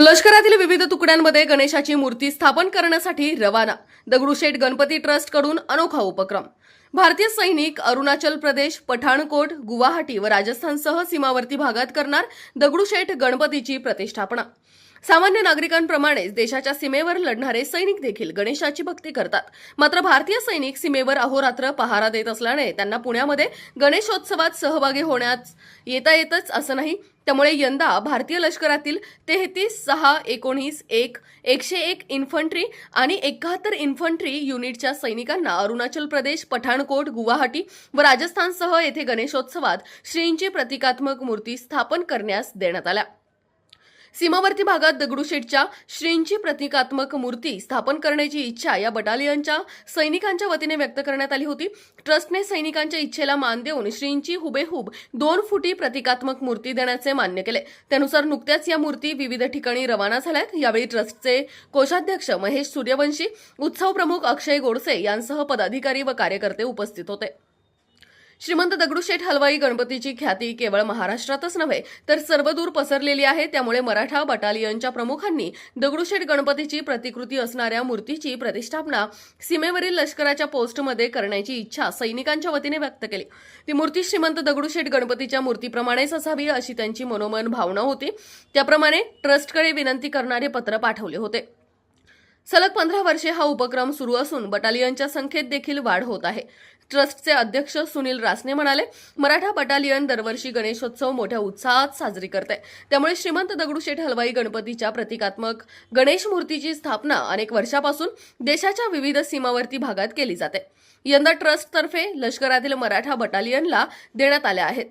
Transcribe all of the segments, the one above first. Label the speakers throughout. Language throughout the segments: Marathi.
Speaker 1: लष्करातील विविध तुकड्यांमध्ये गणेशाची मूर्ती स्थापन करण्यासाठी रवाना. दगडूशेठ गणपती ट्रस्टकडून अनोखा उपक्रम. भारतीय सैनिक अरुणाचल प्रदेश पठाणकोट गुवाहाटी व राजस्थानसह सीमावर्ती भागात करणार दगडूशेठ गणपतीची प्रतिष्ठापना. सामान्य नागरिकांप्रमाणेच देशाच्या सीमेवर लढणारे सैनिक देखील गणेशाची भक्ती करतात. मात्र भारतीय सैनिक सीमेवर अहोरात्र पहारा देत असल्याने त्यांना पुण्यामध्ये गणेशोत्सवात सहभागी होण्यात येता येतच असं नाही. त्यामुळे यंदा भारतीय लष्करातील तेहतीस सहा एकोणीस एक एकशे एक इन्फंट्री आणि एकाहत्तर इन्फंट्री युनिटच्या सैनिकांना अरुणाचल प्रदेश पठाणकोट गुवाहाटी व राजस्थानसह येथे गणेशोत्सवात श्रींची प्रतिकात्मक मूर्ती स्थापन करण्यास देण्यात आल्या. सीमावर्ती भागात दगडूशेठच्या श्रींची प्रतिकात्मक मूर्ती स्थापन करण्याची इच्छा या बटालियनच्या सैनिकांच्या वतीने व्यक्त करण्यात आली होती. ट्रस्टने सैनिकांच्या इच्छेला मान देऊन श्रींची हुबेहूब दोन फुटी प्रतिकात्मक मूर्ती देण्याचे मान्य केले. त्यानुसार नुकत्याच या मूर्ती विविध ठिकाणी रवाना झाल्यात. यावेळी ट्रस्टचे कोषाध्यक्ष महेश सूर्यवंशी उत्सव प्रमुख अक्षय गोडसे यांसह पदाधिकारी व कार्यकर्ते उपस्थित होते. श्रीमंत दगडूशेठ हलवाई गणपतीची ख्याती केवळ महाराष्ट्रातच नव्हे तर सर्वदूर पसरलेली आहे. त्यामुळे मराठा बटालियनच्या प्रमुखांनी दगडूशेठ गणपतीची प्रतिकृती असणाऱ्या मूर्तीची प्रतिष्ठापना सीमेवरील लष्कराच्या पोस्टमध्ये करण्याची इच्छा सैनिकांच्या वतीने व्यक्त केली. ती मूर्ती श्रीमंत दगडूशेठ गणपतीच्या मूर्तीप्रमाणेच असावी अशी त्यांची मनोमन भावना होती. त्याप्रमाणे ट्रस्टकडे विनंती करणारे पत्र पाठवले होते. सलग पंधरा वर्षे हा उपक्रम सुरू असून बटालियनच्या संख्येत देखील वाढ होत आहे. ट्रस्टचे अध्यक्ष सुनील रासने म्हणाले मराठा बटालियन दरवर्षी गणेशोत्सव मोठ्या उत्साहात साजरी करते. त्यामुळे श्रीमंत दगडूशेठ हलवाई गणपतीच्या प्रतिकात्मक गणेश मूर्तीची स्थापना अनेक वर्षापासून देशाच्या विविध सीमावर्ती भागात केली जाते. यंदा ट्रस्टतर्फे लष्करातील मराठा बटालियनला देण्यात आल्या आहेत.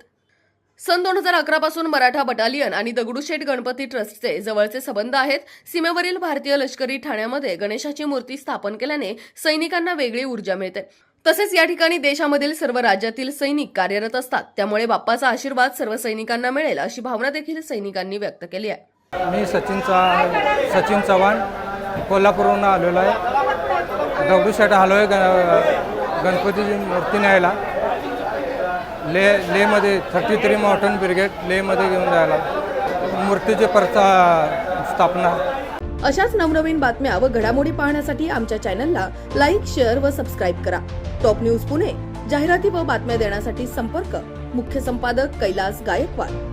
Speaker 1: सन दोन हजार अकरा पासून मराठा बटालियन आणि दगडूशेठ गणपती ट्रस्टचे जवळचे संबंध आहेत. सीमेवरील भारतीय लष्करी ठाण्यामध्ये गणेशाची मूर्ती स्थापन केल्याने सैनिकांना वेगळी ऊर्जा मिळते. तसेच या ठिकाणी देशामधील सर्व राज्यातील सैनिक कार्यरत असतात. त्यामुळे बाप्पाचा आशीर्वाद सर्व सैनिकांना मिळेल अशी भावना देखील सैनिकांनी व्यक्त केली आहे.
Speaker 2: मी सचिन चा सचिन चव्हाण कोल्हापूरहून आलेलो आहे. दगडूशेठ आलो आहे गणपतीची मूर्ती न्यायला. ले लेमध्ये थर्टी थ्री माउंटन ब्रिगेड लेमध्ये घेऊन जायला. मूर्तीची परचा स्थापना.
Speaker 1: अशाच नवनवीन बातम्या व घडामोडी पाहण्यासाठी आमच्या चॅनलला लाईक शेअर व सबस्क्राईब करा. टॉप न्यूज पुणे जाहिराती व बातम्या देण्यासाठी संपर्क मुख्य संपादक कैलास गायकवाड.